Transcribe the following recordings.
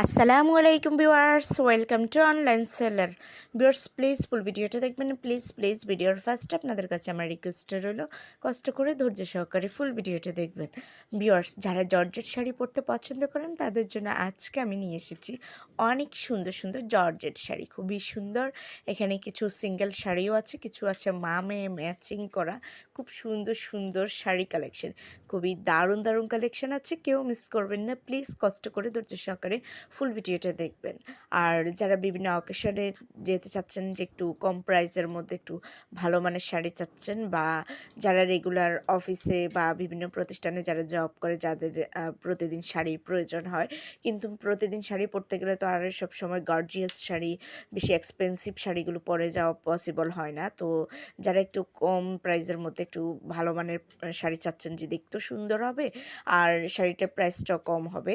আসসালামু আলাইকুম viewers welcome to online seller viewers please full ভিডিওটা দেখবেন। প্লিজ প্লিজ ভিডিওর ফার্স্ট আপনাদের কাছে আমার রিকোয়েস্ট রইল। কষ্ট করে ধৈর্য সহকারে ফুল ভিডিওটা দেখবেন। ভিউয়ার্স যারা জর্জেট শাড়ি পরতে পছন্দ করেন, তাদের জন্য আজকে আমি নিয়ে এসেছি অনেক সুন্দর সুন্দর জর্জেট শাড়ি। খুবই সুন্দর। এখানে কিছু সিঙ্গেল শাড়িও আছে, কিছু আছে মামে ম্যাচিং করা। খুব সুন্দর সুন্দর শাড়ি কালেকশন খুবই দারুণ দারুণ কালেকশন আছে। কেউ মিস করবেন না। প্লিজ কষ্ট করে ধৈর্য সহকারে ফুল ভিডিওটা দেখবেন। আর যারা বিভিন্ন অকেশনে যেতে চাচ্ছেন যে একটু কম প্রাইসের মধ্যে একটু ভালো মানের শাড়ি চাচ্ছেন বা যারা রেগুলার অফিসে বা বিভিন্ন প্রতিষ্ঠানে যারা জব করে যাদের প্রতিদিন শাড়ির প্রয়োজন হয়। কিন্তু প্রতিদিন শাড়ি পরতে গেলে তো আর সবসময় গর্জিয়াস শাড়ি, বেশি এক্সপেন্সিভ শাড়িগুলো পরে যাওয়া পসিবল হয় না। তো যারা একটু কম প্রাইসের মধ্যে একটু ভালো মানের শাড়ি চাচ্ছেন যে দেখতেও সুন্দর হবে, আর শাড়িটার প্রাইসটাও কম হবে।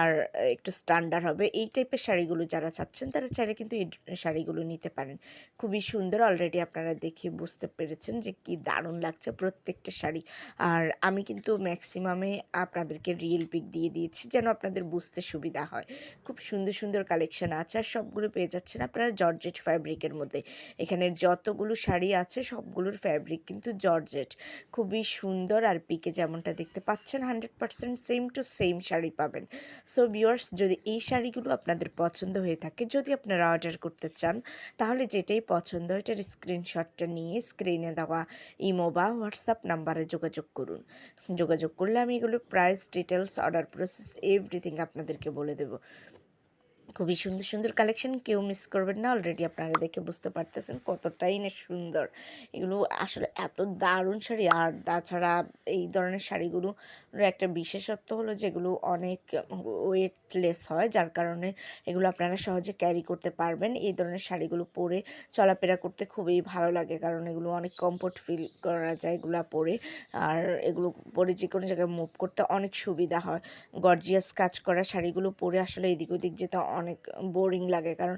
আর একটু স্ট্যান্ডার্ড হবে। এই টাইপের শাড়িগুলো যারা চাচ্ছেন, তারা চাইলে কিন্তু এই শাড়িগুলো নিতে পারেন। খুবই সুন্দর অলরেডি আপনারা দেখে বুঝতে পেরেছেন যে কি দারুণ লাগছে প্রত্যেকটা শাড়ি। আর আমি কিন্তু ম্যাক্সিমামে আপনাদেরকে রিয়েল পিক দিয়ে দিয়েছি যেন আপনাদের বুঝতে সুবিধা হয়। খুব সুন্দর সুন্দর কালেকশন আছে আর সবগুলো পেয়ে যাচ্ছেন আপনারা জর্জেট ফ্যাব্রিকের মধ্যে। এখানে যতগুলো শাড়ি আছে, সবগুলোর ফ্যাব্রিক কিন্তু জর্জেট খুবই সুন্দর আর পিকে যেমনটা দেখতে পাচ্ছেন hundred percent same to same sari পাবেন। সো ভিউয়ার্স যদি এই শাড়িগুলো আপনাদের পছন্দ হয়ে থাকে, যদি আপনারা অর্ডার করতে চান, তাহলে যেটাই পছন্দ এটার স্ক্রিনশটটা নিয়ে স্ক্রিনে দেওয়া ইমো বা হোয়াটসঅ্যাপ নাম্বারে যোগাযোগ করুন। যোগাযোগ করলে আমি এগুলোর price details order process everything আপনাদেরকে বলে দেবো। খুবই সুন্দর সুন্দর কালেকশন কেউ মিস করবেন না। অলরেডি আপনারা দেখে বুঝতে পারতেছেন কতটাই না সুন্দর। এগুলো আসলে এত দারুণ শাড়ি। আর তাছাড়া এই ধরনের শাড়িগুলো একটা বিশেষত্ব হলো যেগুলো অনেক ওয়েটলেস হয়, যার কারণে এগুলো আপনারা সহজে ক্যারি করতে পারবেন। এই ধরনের শাড়িগুলো পরে চলাফেরা করতে খুবই ভালো লাগে, কারণ এগুলো অনেক কমফোর্ট ফিল করা যায় এগুলো পরে। আর এগুলো পরে যে কোনো জায়গায় মুভ করতে অনেক সুবিধা হয়। গর্জিয়াস কাজ করা শাড়িগুলো পরে আসলে এদিক ওদিক যেতে অনেক বোরিং লাগে। কারণ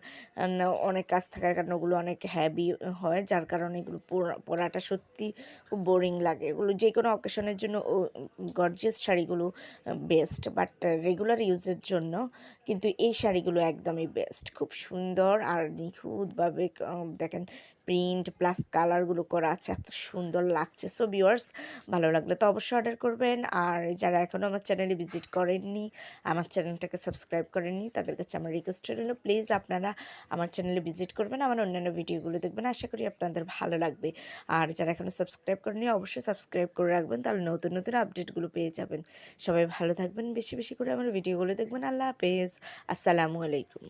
অনেক কাজ থাকার কারণে ওগুলো অনেক হ্যাভি হয়, যার কারণে এগুলো পরা- পরাটা সত্যি খুব বোরিং লাগে। এগুলো যে কোনো অকেশনের জন্য গর্জিয়াস শাড়িগুলো বেস্ট বাট রেগুলার ইউজের জন্য কিন্তু এই শাড়িগুলো একদমই বেস্ট খুব সুন্দর আর নিখুঁতভাবে দেখেন প্রিন্ট প্লাস কালারগুলো করা আছে, এত সুন্দর লাগছে। সো ভিওয়ার্স ভালো লাগলে তো অবশ্যই অর্ডার করবেন। আর যারা এখনও আমার চ্যানেলে ভিজিট করেননি, আমার চ্যানেলটাকে সাবস্ক্রাইব করেননি, তাদের কাছে আমার রিকোয়েস্ট রইল প্লিজ আপনারা আমার চ্যানেলে ভিজিট করবেন, আমার অন্যান্য ভিডিওগুলো দেখবেন, আশা করি আপনাদের ভালো লাগবে। আর যারা এখনও সাবস্ক্রাইব করেনি অবশ্যই সাবস্ক্রাইব করে রাখবেন, তাহলে নতুন নতুন আপডেটগুলো পেয়ে যাবেন। সবাই ভালো থাকবেন, বেশি বেশি করে আমার ভিডিওগুলো দেখবেন। আল্লাহ হাফেজ। আসসালামু আলাইকুম।